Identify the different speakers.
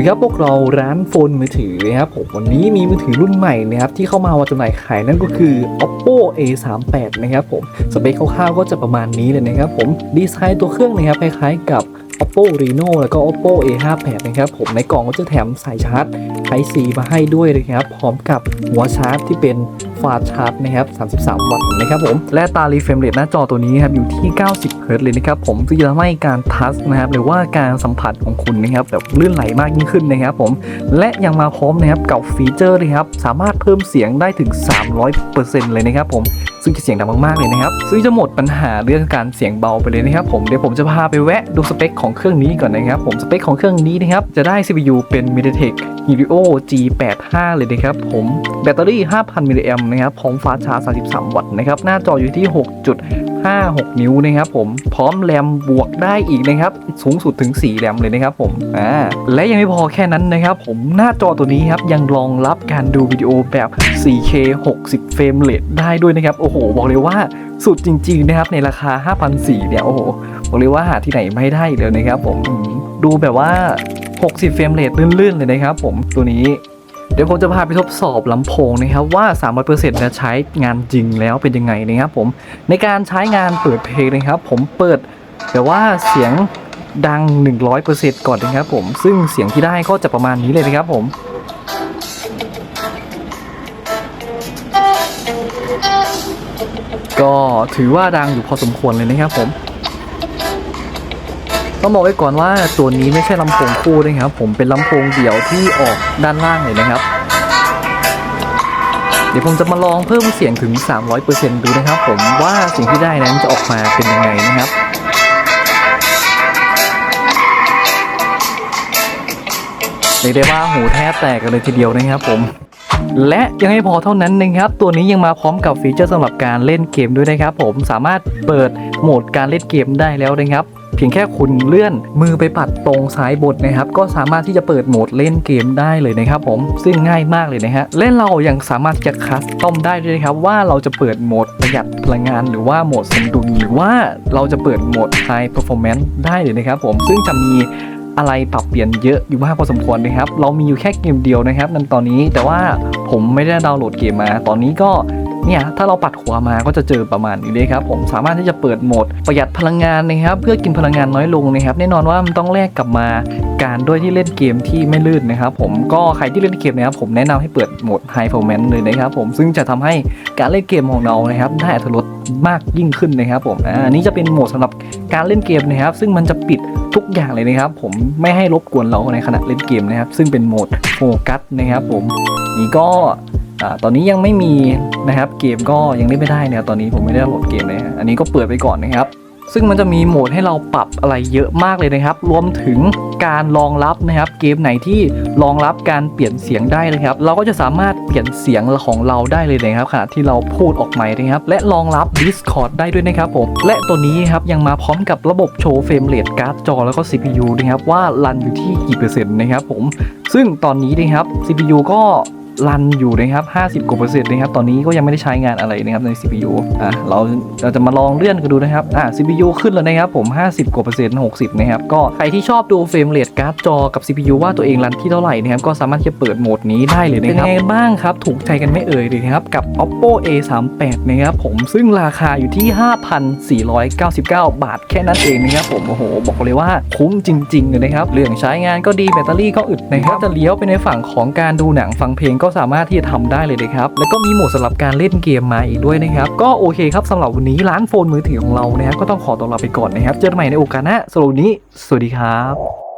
Speaker 1: ดีครับพวกเราร้านโฟนมือถือนะครับผมวันนี้มีมือถือรุ่นใหม่นะครับที่เข้ามาวางจำหน่ายขายนั่นก็คือ oppo a 3 8นะครับผมสเปคคร่าวๆก็จะประมาณนี้เลยนะครับผมดีไซน์ตัวเครื่องนะครับคล้ายๆกับ oppo reno แล้วก็ oppo a 5 8นะครับผมในกล่องก็จะแถมสายชาร์จ Type C มาให้ด้วยนะครับพร้อมกับหัวชาร์จที่เป็น ฟาชาร์จนะครับ 33 วัตต์นะครับผม และตารีเฟรมเรทหน้าจอตัวนี้ครับอยู่ที่ 90 เฮิร์ตซ์เลยนะครับผมซึ่งจะทำให้การทัชนะครับหรือว่าการสัมผัสของคุณนะครับแบบลื่นไหลมากยิ่งขึ้นนะครับผม และยังมาพร้อมนะครับกับฟีเจอร์นะครับสามารถเพิ่มเสียงได้ถึง 300%เลยนะครับผม ซึ่งจะเสียงดังมากๆเลยนะครับ ซึ่งจะหมดปัญหาเรื่องการเสียงเบาไปเลยนะครับผมเดี๋ยวผมจะพาไปแวะดูสเปคของเครื่องนี้ก่อนนะครับผมสเปคของเครื่องนี้นะครับจะได้ CPU เป็น MediaTek Helio G85 เลยนะครับผมแบตเตอรี่ 5,000มิลลิแอมนะครับพร้อมฟ้าชาร์จ33 วัตต์นะครับหน้าจออยู่ที่ 5-6 นิ้วนะครับผมพร้อมแรมบวกได้อีกนะครับสูงสุดถึง 4 แรมเลยนะครับผมอ่าและยังไม่พอแค่นั้นนะครับผมหน้าจอตัวนี้ครับยังรองรับการดูวิดีโอแบบ 4K 60 เฟรมเรทได้ด้วยนะครับโอ้โห บอกเลยว่าสุดจริง ๆ นะครับในราคา 5,400เนี่ยโอ้โหบอกเลยว่าหาที่ไหนไม่ได้เลยนะครับผมอืมดูแบบว่า 60 เฟรมเรทลื่นๆเลยนะครับผมตัวนี้ เดี๋ยวผมจะพาไปทดสอบลำโพงนะครับว่า 300%จะใช้งานจริงแล้วเป็นยังไงนะครับผมในการใช้งานเปิดเพลงนะครับ ผมเปิดแต่ว่าเสียงดัง 100%ก่อนนะครับผมซึ่งเสียงที่ได้ก็จะประมาณนี้เลยนะครับผมก็ถือว่าดังอยู่พอสมควรเลยนะครับผม ต้องบอกไว้ก่อนว่าตัวนี้ไม่ใช่ลำโพงคู่นะครับ ผมเป็นลำโพงเดี่ยวที่ออกด้านล่างเลยนะครับ เดี๋ยวผมจะมาลองเพิ่มเสียงถึง 300%ดูนะครับ ผมว่าเสียงที่ได้นั้นจะออกมาเป็นยังไงนะครับเรียกได้ว่าหูแทบแตกกันเลยทีเดียวนะครับผม และยังไม่พอเท่านั้นนะครับ ตัวนี้ยังมาพร้อมกับฟีเจอร์สำหรับการเล่นเกมด้วยนะครับ ผมสามารถเปิดโหมดการเล่นเกมได้แล้วนะครับ พียงแค่คุณเลื่อนมือไปปัดตรงซ้ายบนนะครับ ก็สามารถที่จะเปิดโหมดเล่นเกมได้เลยนะครับผมซึ่งง่ายมากเลยนะฮะและเรายังสามารถจะคัสตอมได้ด้วยนะครับว่าเราจะเปิดโหมดประหยัดพลังงาน หรือว่าโหมดสมดุลหรือว่าเราจะเปิดโหมด High Performance ได้เลยนะครับผมซึ่งจะมีอะไรปรับเปลี่ยนเยอะอยู่มากพอสมควรนะครับ เรามีอยู่แค่เกมเดียวนะครับในตอนนี้แต่ว่าผมไม่ได้ดาวน์โหลดเกมมา ตอนนี้ก็ เนี่ยถ้าเราปัดหัวมาก็จะเจอประมาณนี้เลยครับผมสามารถที่จะเปิดโหมดประหยัดพลังงานนะครับเพื่อกินพลังงานน้อยลงนะครับแน่นอนว่ามันต้องแลกกลับมาการด้วยที่เล่นเกมที่ไม่ลื่นนะครับผมก็ใครที่เล่นเกมนะครับผมแนะนำให้เปิดโหมด High Performance เลยนะครับผมซึ่งจะทำให้การเล่นเกมของเรานะครับได้อรรถรสมากยิ่งขึ้นนะครับผมอ่าอันนี้จะเป็นโหมดสำหรับการเล่นเกมนะครับ ซึ่งมันจะปิดทุกอย่างเลยนะครับ ผมไม่ให้รบกวนเราในขณะเล่นเกมนะครับ ซึ่งเป็นโหมดโฟกัสนะครับ ผมนี่ก็ อ่าตอนนี้ยังไม่มีนะครับเกมก็ยังเล่นไม่ได้นะตอนนี้ผมไม่ได้โหลดเกมเลยอันนี้ก็เปิดไปก่อนนะครับ ซึ่งมันจะมีโหมดให้เราปรับอะไรเยอะมากเลยนะครับ รวมถึงการรองรับนะครับ เกมไหนที่รองรับการเปลี่ยนเสียงได้นะครับ เราก็จะสามารถเปลี่ยนเสียงของเราได้เลยนะครับขณะที่เราพูดออกใหม่นะครับ และรองรับ Discord ได้ด้วยนะครับผมและตัวนี้ครับยังมาพร้อมกับระบบโชว์เฟรมเรทการ์ดจอแล้วก็ CPU นะครับว่ารันอยู่ที่กี่เปอร์เซ็นต์นะครับผมซึ่งตอนนี้นะครับ CPU ก็ รันอยู่นะครับ 50กว่าเปอร์เซ็นต์นะครับตอนนี้ก็ยังไม่ได้ใช้งานอะไรนะครับใน CPU อะเราเราจะมาลองเลื่อนกันดูนะครับอะ CPU ขึ้นแล้วนะครับผม 50กว่าเปอร์เซ็นต์60นะครับก็ใครที่ชอบดูเฟรมเรทการ์ดจอกับ CPU ว่าตัวเองรันที่เท่าไหร่นะครับก็สามารถที่จะเปิดโหมดนี้ได้เลยนะครับเป็นไงกันบ้างครับถูกใจกันไม่เอ่ยเลยนะครับกับ oppo a 3 8 นะครับผมซึ่งราคาอยู่ที่ 5,499 บาทแค่นั้นเองนะครับผมโอ้โหบอกเลยว่าคุ้มจริงๆเลยนะครับเรื่องใช้งานก็ดีแบตเตอรี่ก็อึดนะครับจะเลี้ยวไปในฝั่งของการดูหนังฟังเพลงก็สามารถที่จะทำได้เลยนะครับ แล้วก็มีโหมดสำหรับการเล่นเกมมาอีกด้วยนะครับ ก็โอเคครับสำหรับวันนี้ร้านโฟนมือถือของเรานะครับก็ต้องขอตัวลาไปก่อนนะครับ เจอกันใหม่ในโอกาสหน้าสำหรับวันนี้ สวัสดีครับ